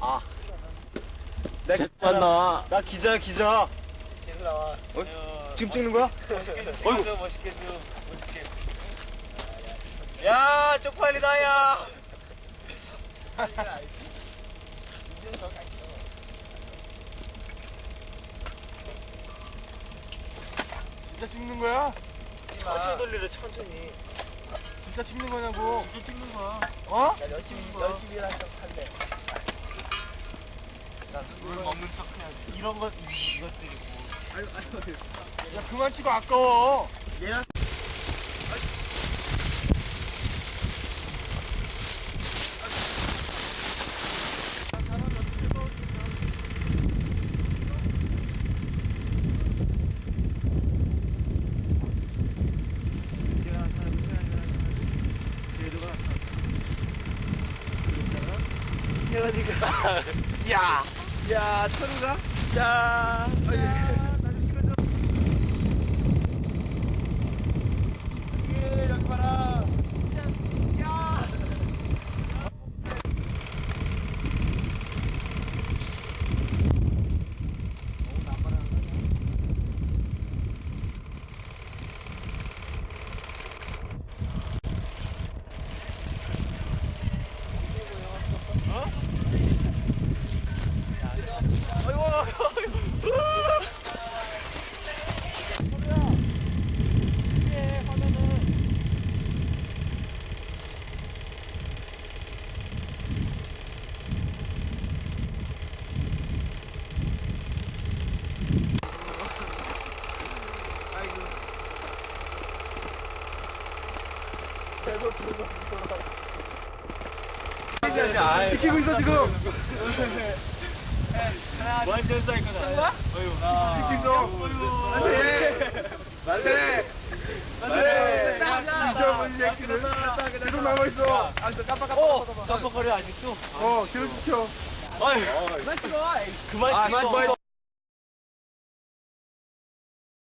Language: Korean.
아. 나, 만나. 나 기자야 기자. 제대로 나와. 어? 지금 찍는 거야? 멋있게 좀 찍어줘, 멋있게 좀. 멋있게. 야, 쪽팔리다, 야. 진짜 찍는 거야? 천천히 돌리래, 천천히. 진짜 찍는 거냐고. 진짜 찍는 거야. 어? 야, 열심히, 열심히 일하척 할래. 물 먹는 척 해야지. 이런 것, 이- 이것들이고. 야 그만 찍어 아까워. 야, 야, 천우가? 자. 찍히고 있어 지금. 완전 사이코다. 찍고 있어. 안돼. 안돼. 안돼. 잊어버린 새끼들. 계속 남아 있어. 어, 깜빡거려, 아직도. 어 계속 지켜. 아유, 그만 찍어. 아, 그만 찍어.